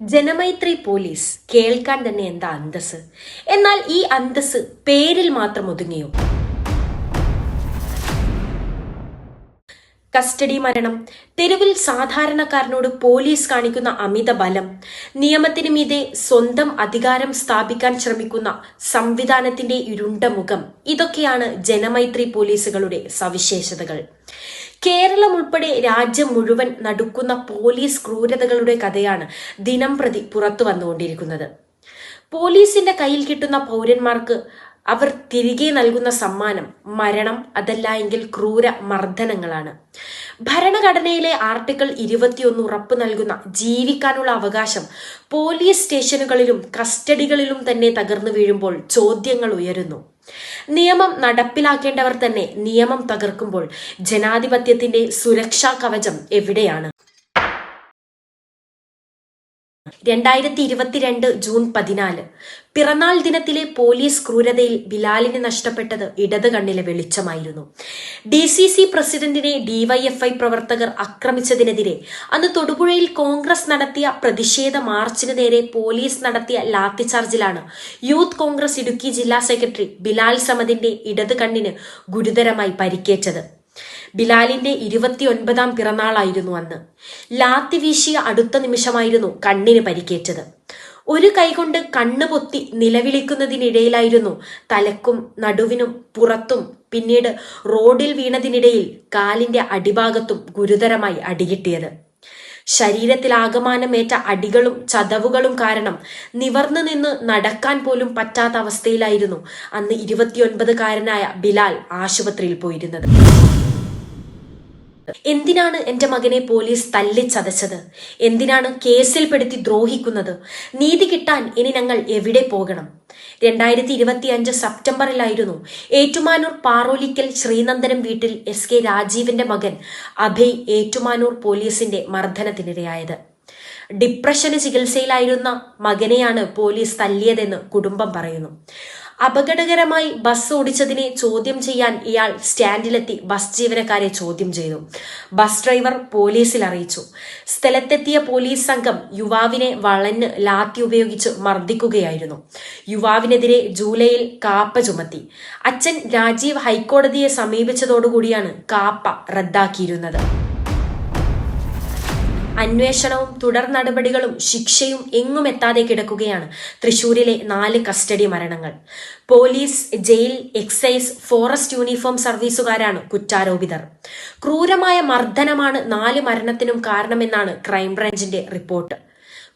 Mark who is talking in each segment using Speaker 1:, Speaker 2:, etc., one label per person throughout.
Speaker 1: Janamaithri police കേൾക്കാൻ തന്നെ എന്താ അന്തസ് എന്നാൽ ഈ അന്തസ് പേരിൽ മാത്രം ഒതുങ്ങിയോ? കസ്റ്റഡി മരണം. തെരുവിൽ സാധാരണക്കാരനോട് പോലീസ് കാണിക്കുന്ന അമിത ബലം. നിയമത്തിന് മീതെ സ്വന്തം അധികാരം സ്ഥാപിക്കാൻ ശ്രമിക്കുന്ന സംവിധാനത്തിന്റെ ഇരുണ്ട മുഖം ഇതൊക്കെയാണ് ജനമൈത്രി പോലീസുകളുടെ സവിശേഷതകൾ. കേരളം ഉൾപ്പെടെ രാജ്യം മുഴുവൻ നടുക്കുന്ന പോലീസ് ക്രൂരതകളുടെ കഥയാണ് ദിനം പ്രതി പുറത്തു വന്നുകൊണ്ടിരിക്കുന്നത്. പോലീസിന്റെ കയ്യിൽ കിട്ടുന്ന പൗരന്മാർക്ക് അവർ തിരികെ നൽകുന്ന സമ്മാനം മരണം അതല്ല എങ്കിൽ ക്രൂര മർദ്ദനങ്ങളാണ്. ഭരണഘടനയിലെ ആർട്ടിക്കിൾ ഇരുപത്തിയൊന്ന് ഉറപ്പ് നൽകുന്ന ജീവിക്കാനുള്ള അവകാശം പോലീസ് സ്റ്റേഷനുകളിലും കസ്റ്റഡികളിലും തന്നെ തകർന്നു വീഴുമ്പോൾ ചോദ്യങ്ങൾ ഉയരുന്നു. നിയമം നടപ്പിലാക്കേണ്ടവർ തന്നെ നിയമം തകർക്കുമ്പോൾ ജനാധിപത്യത്തിന്റെ സുരക്ഷാ കവചം എവിടെയാണ്? രണ്ടായിരത്തി ഇരുപത്തിരണ്ട് ജൂൺ പതിനാല്. പിറന്നാൾ ദിനത്തിലെ പോലീസ് ക്രൂരതയിൽ ബിലാലിന് നഷ്ടപ്പെട്ടത് ഇടത് കണ്ണിലെ വെളിച്ചമായിരുന്നു. ഡി സി സി പ്രസിഡന്റിനെ ഡിവൈഎഫ്ഐ പ്രവർത്തകർ ആക്രമിച്ചതിനെതിരെ അന്ന് തൊടുപുഴയിൽ കോൺഗ്രസ് നടത്തിയ പ്രതിഷേധ മാർച്ചിന് നേരെ പോലീസ് നടത്തിയ ലാത്തിചാർജിലാണ് യൂത്ത് കോൺഗ്രസ് ഇടുക്കി ജില്ലാ സെക്രട്ടറി ബിലാൽ സമദിന്റെ ഇടത് കണ്ണിന് ഗുരുതരമായി പരിക്കേറ്റത്. ബിലാലിന്റെ ഇരുപത്തിയൊൻപതാം പിറന്നാളായിരുന്നു അന്ന്. ലാത്തി വീശിയ അടുത്ത നിമിഷമായിരുന്നു കണ്ണിന് പരിക്കേറ്റത്. ഒരു കൈകൊണ്ട് കണ്ണു പൊത്തി നിലവിളിക്കുന്നതിനിടയിലായിരുന്നു. തലക്കും നടുവിനും പുറത്തും പിന്നീട് റോഡിൽ വീണതിനിടയിൽ കാലിന്റെ അടിഭാഗത്തും ഗുരുതരമായി അടികിട്ടിയത്. ശരീരത്തിലാകമാനമേറ്റ അടികളും ചതവുകളും കാരണം നിവർന്നു നിന്ന് നടക്കാൻ പോലും പറ്റാത്ത അവസ്ഥയിലായിരുന്നു അന്ന് ഇരുപത്തിയൊൻപതുകാരനായ ബിലാൽ ആശുപത്രിയിൽ പോയിരുന്നത്. എന്തിനാണ് എന്റെ മകനെ പോലീസ് തല്ലിച്ചതച്ചത് എന്തിനാണ് കേസിൽപ്പെടുത്തി ദ്രോഹിക്കുന്നത്? നീതി കിട്ടാൻ ഇനി ഞങ്ങൾ എവിടെ പോകണം? രണ്ടായിരത്തി ഇരുപത്തി അഞ്ച് സെപ്റ്റംബറിലായിരുന്നു ഏറ്റുമാനൂർ പാറോലിക്കൽ ശ്രീനന്ദനം വീട്ടിൽ എസ് കെ രാജീവിന്റെ മകൻ അഭയ് ഏറ്റുമാനൂർ പോലീസിന്റെ മർദ്ദനത്തിനിരയായത്. ഡിപ്രഷന് ചികിത്സയിലായിരുന്ന മകനെയാണ് പോലീസ് തല്ലിയതെന്ന് കുടുംബം പറയുന്നു. അപകടകരമായി ബസ് ഓടിച്ചതിനെ ചോദ്യം ചെയ്യാൻ ഇയാൾ സ്റ്റാൻഡിലെത്തി ബസ് ജീവനക്കാരെ ചോദ്യം ചെയ്തു. ബസ് ഡ്രൈവർ പോലീസിൽ അറിയിച്ചു. സ്ഥലത്തെത്തിയ പോലീസ് സംഘം യുവാവിനെ വളഞ്ഞ് ലാത്തി ഉപയോഗിച്ച് മർദ്ദിക്കുകയായിരുന്നു. യുവാവിനെതിരെ ജൂലൈയിൽ കാപ്പ ചുമത്തി. അച്ഛൻ രാജീവ് ഹൈക്കോടതിയെ സമീപിച്ചതോടുകൂടിയാണ് കാപ്പ റദ്ദാക്കിയിരുന്നത്. അന്വേഷണവും തുടർ നടപടികളും ശിക്ഷയും എങ്ങും എത്താതെ കിടക്കുകയാണ് തൃശൂരിലെ നാല് കസ്റ്റഡി മരണങ്ങൾ. Police jail excise forest uniform സർവീസുകാരാണ് കുറ്റാരോപിതർ. ക്രൂരമായ മർദ്ദനമാണ് നാല് മരണത്തിനും കാരണമെന്നാണ് ക്രൈംബ്രാഞ്ചിന്റെ റിപ്പോർട്ട്.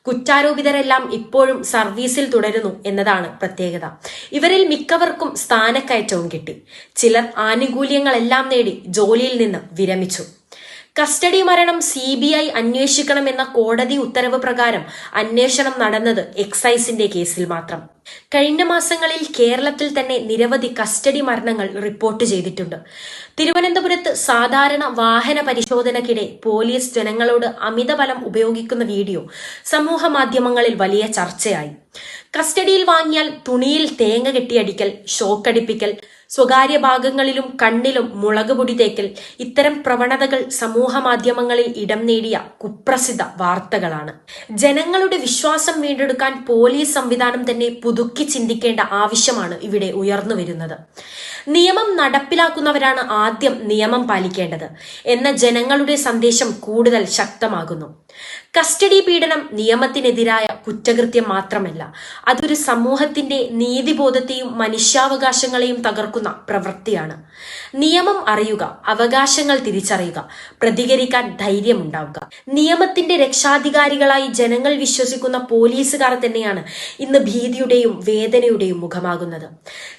Speaker 1: കുറ്റാരോപിതരെല്ലാം ഇപ്പോഴും സർവീസിൽ തുടരുന്നു എന്നതാണ് പ്രത്യേകത. ഇവരിൽ മിക്കവർക്കും സ്ഥാനക്കയറ്റവും കിട്ടി. ചിലർ ആനുകൂല്യങ്ങളെല്ലാം നേടി ജോലിയിൽ നിന്ന് വിരമിച്ചു. കസ്റ്റഡി മരണം സി ബി ഐ അന്വേഷിക്കണമെന്ന കോടതി ഉത്തരവ് പ്രകാരം അന്വേഷണം നടന്നത് എക്സൈസിന്റെ കേസിൽ മാത്രം. കഴിഞ്ഞ മാസങ്ങളിൽ കേരളത്തിൽ തന്നെ നിരവധി കസ്റ്റഡി മരണങ്ങൾ റിപ്പോർട്ട് ചെയ്തിട്ടുണ്ട്. തിരുവനന്തപുരത്ത് സാധാരണ വാഹന പരിശോധനക്കിടെ പോലീസ് ജനങ്ങളോട് അമിതബലം ഉപയോഗിക്കുന്ന വീഡിയോ സമൂഹ മാധ്യമങ്ങളിൽ വലിയ ചർച്ചയായി. കസ്റ്റഡിയിൽ വാങ്ങിയാൽ തുണിയിൽ തേങ്ങ കെട്ടിയടിക്കൽ ഷോക്കടിപ്പിക്കൽ സ്വകാര്യ ഭാഗങ്ങളിലും കണ്ണിലും മുളകുപൊടി തേക്കൽ ഇത്തരം പ്രവണതകൾ സമൂഹ മാധ്യമങ്ങളിൽ ഇടം നേടിയ കുപ്രസിദ്ധ വാർത്തകളാണ്. ജനങ്ങളുടെ വിശ്വാസം വീണ്ടെടുക്കാൻ പോലീസ് സംവിധാനം തന്നെ പുതുക്കി ചിന്തിക്കേണ്ട ആവശ്യമാണ് ഇവിടെ ഉയർന്നു വരുന്നത്. നിയമം നടപ്പിലാക്കുന്നവരാണ് ആദ്യം നിയമം പാലിക്കേണ്ടത് എന്ന ജനങ്ങളുടെ സന്ദേശം കൂടുതൽ ശക്തമാകുന്നു. കസ്റ്റഡി പീഡനം നിയമത്തിനെതിരായ കുറ്റകൃത്യം മാത്രമല്ല അതൊരു സമൂഹത്തിന്റെ നീതിബോധത്തെയും മനുഷ്യാവകാശങ്ങളെയും തകർക്കുന്ന പ്രവൃത്തിയാണ്. നിയമം അറിയുക അവകാശങ്ങൾ തിരിച്ചറിയുക പ്രതികരിക്കാൻ ധൈര്യമുണ്ടാവുക. നിയമത്തിന്റെ രക്ഷാധികാരികളായി ജനങ്ങൾ വിശ്വസിക്കുന്ന പോലീസുകാർ തന്നെയാണ് ഇന്ന് ഭീതിയുടെയും വേദനയുടെയും മുഖമാകുന്നത്.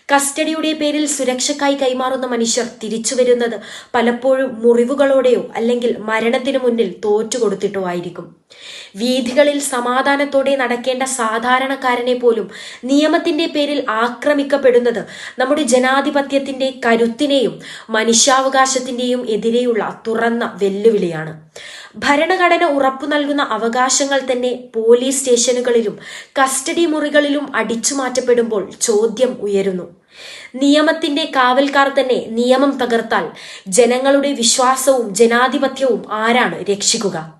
Speaker 1: കസ്റ്റഡിയുടെ പേരിൽ സുരക്ഷക്കായി കൈമാറുന്ന മനുഷ്യർ തിരിച്ചു വരുന്നത് പലപ്പോഴും മുറിവുകളോടെയോ അല്ലെങ്കിൽ മരണത്തിനു മുന്നിൽ തോറ്റുകൊടുത്തിട്ടോ ആയിരിക്കും വീഥികളിൽ സമാധാനത്തോടെ നടക്കേണ്ട സാധാരണക്കാരനെ പോലും നിയമത്തിന്റെ പേരിൽ ആക്രമിക്കപ്പെടുന്നത് നമ്മുടെ ജനാധിപത്യത്തിന്റെ കരുത്തിനെയും മനുഷ്യാവകാശത്തിന്റെയും എതിരെയുള്ള തുറന്ന വെല്ലുവിളിയാണ്. ഭരണഘടന ഉറപ്പു നൽകുന്ന അവകാശങ്ങൾ തന്നെ പോലീസ് സ്റ്റേഷനുകളിലും കസ്റ്റഡി മുറികളിലും അടിച്ചു മാറ്റപ്പെടുമ്പോൾ ചോദ്യം ഉയരുന്നു. നിയമത്തിന്റെ കാവൽക്കാർ തന്നെ നിയമം തകർത്താൽ ജനങ്ങളുടെ വിശ്വാസവും ജനാധിപത്യവും ആരാണ് രക്ഷിക്കുക?